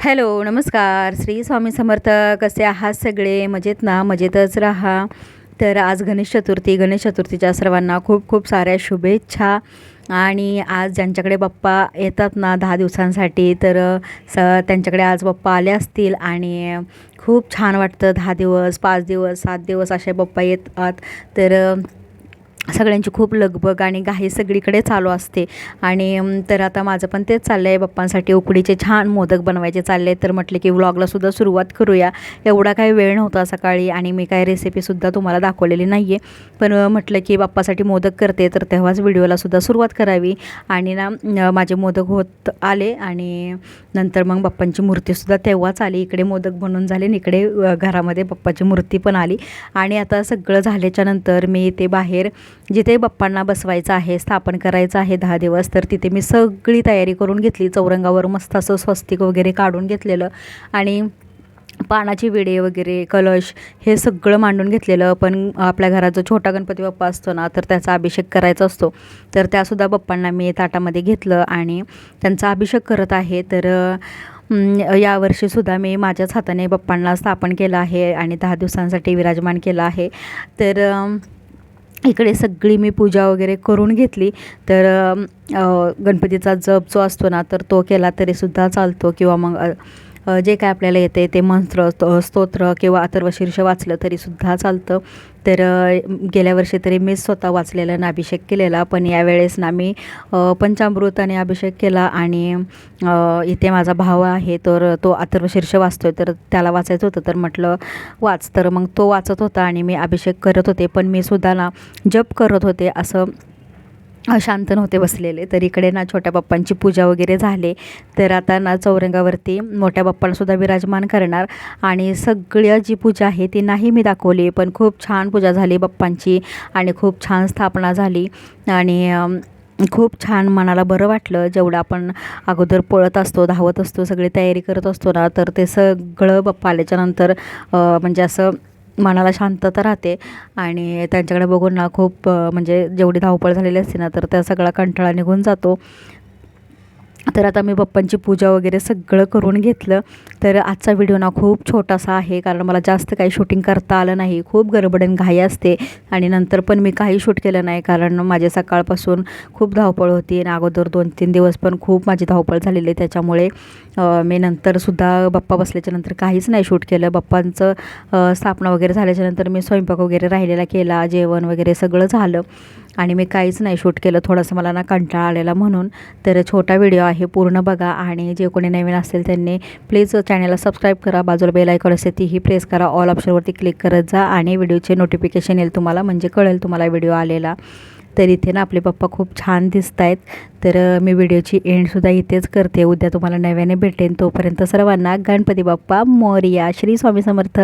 Hello नमस्कार. श्री स्वामी समर्थ कसे आहात सगळे? मजेत ना? मजेतच राहा. तर आज गणेश चतुर्थी गणेश चतुर्थीच्या सर्वांना खूप खूप साऱ्या शुभेच्छा. आणि आज ज्यांच्याकडे बाप्पा येतात ना दहा दिवसांसाठी तर स त्यांच्याकडे आज बाप्पा आले असतील आणि खूप छान वाटतं दहा दिवस पाच दिवस सात दिवस असे बाप्पा येतात. तर सगळ्यांची खूप लगबग आणि घाई सगळीकडे चालू असते. आणि तर आता माझं पण तेच चाललं आहे बाप्पांसाठी उकडीचे छान मोदक बनवायचे चालले तर म्हटले की व्लॉगलासुद्धा सुरुवात करूया. एवढा काही वेळ नव्हता सकाळी आणि मी काही रेसिपीसुद्धा तुम्हाला दाखवलेली नाही आहे पण म्हटलं की बाप्पासाठी मोदक करते तर तेव्हाच व्हिडिओलासुद्धा सुरुवात करावी. आणि ना माझे मोदक होत आले आणि नंतर मग बाप्पांची मूर्तीसुद्धा तेव्हाच आली. इकडे मोदक बनून झाले आणि इकडे घरामध्ये बाप्पाची मूर्ती पण आली. आणि आता सगळं झाल्याच्यानंतर मी ते बाहेर जिथे बाप्पांना बसवायचं आहे स्थापन करायचं आहे दहा दिवस तर तिथे मी सगळी तयारी करून घेतली. चौरंगावर मस्त असं स्वस्तिक वगैरे काढून घेतलेलं आणि पानाची विडे वगैरे कलश हे सगळं मांडून घेतलेलं. पण आपल्या घरात जो छोटा गणपती बाप्पा असतो ना तर त्याचा अभिषेक करायचा असतो. तर त्यासुद्धा बाप्पांना मी ताटामध्ये घेतलं आणि त्यांचा अभिषेक करत आहे. तर यावर्षीसुद्धा मी माझ्याच हाताने बाप्पांना स्थापन केलं आहे आणि दहा दिवसांसाठी विराजमान केलं आहे. तर इकडे सगळी मी पूजा वगैरे करून घेतली. तर गणपतीचा जप जो असतो ना तर तो केला तरीसुद्धा चालतो किंवा मग जे काय आपल्याला येते ते मंत्र स्तो- स्तोत्र किंवा अथर्वशीर्ष वाचलं तरीसुद्धा चालतं. तर गेल्या वर्षी तरी मी स्वतः वाचलेलं ना अभिषेक केलेला. पण यावेळेस ना मी पंचामृताने अभिषेक केला आणि इथे माझा भाव आहे. तर तो अथर्वशीर्ष वाचतोय. तर त्याला वाचायचं होतं. तर म्हटलं वाच. तर मग तो वाचत होता आणि मी अभिषेक करत होते. पण मी सुद्धा ना जप करत होते असं शांत नव्हते बसलेले. तर इकडे ना छोट्या बाप्पांची पूजा वगैरे झाले. तर आता ना चौरंगावरती मोठ्या बाप्पांसुद्धा विराजमान करणार. आणि सगळ्या जी पूजा आहे ती नाही मी दाखवली पण खूप छान पूजा झाली बाप्पांची आणि खूप छान स्थापना झाली. आणि खूप छान मनाला बरं वाटलं. जेवढं आपण अगोदर पळत असतो धावत असतो सगळी तयारी करत असतो ना तर ते सगळं बाप्पा आल्याच्यानंतर म्हणजे असं मनाला शांतता राहते. आणि त्यांच्याकडे बघून ना खूप म्हणजे जेवढी धावपळ झालेली असते ना तर त्या सगळा कंटाळा निघून जातो. तर आता मी पप्पांची पूजा वगैरे सगळं करून घेतलं. तर आजचा व्हिडिओ ना खूप छोटासा आहे कारण मला जास्त काही शूटिंग करता आलं नाही. खूप गडबडन घाई असते. आणि नंतर पण मी काही शूट केलं नाही कारण माझे सकाळपासून खूप धावपळ होती. आणि अगोदर दोन तीन दिवस पण खूप माझी धावपळ झालेली आहे. त्याच्यामुळे मी नंतरसुद्धा बाप्पा बसल्याच्या नंतर काहीच नाही शूट केलं. बाप्पांचं स्थापना वगैरे झाल्याच्यानंतर मी स्वयंपाक वगैरे राहिलेला केला. जेवण वगैरे सगळं झालं. आणि मी काहीच नाही शूट केलं थोडंसं मला ना कंटाळा आलेला म्हणून. तर छोटा व्हिडिओ आहे पूर्ण बघा आणि जे कोणी नवीन असेल त्यांनी प्लीज चॅनलला सबस्क्राईब करा बाजूला बेल आयकॉन असते तीही प्रेस करा ऑल ऑप्शनवरती क्लिक करत जा आणि व्हिडिओचे नोटिफिकेशन येईल तुम्हाला म्हणजे कळेल तुम्हाला व्हिडिओ आलेला. तर इथे ना आपले पप्पा खूप छान दिसत आहेत तर मी व्हिडिओची एंडसुद्धा इथेच करते. उद्या तुम्हाला नव्याने भेटेन. तोपर्यंत सर्वांना गणपती बाप्पा मोर्या श्री स्वामी समर्थ.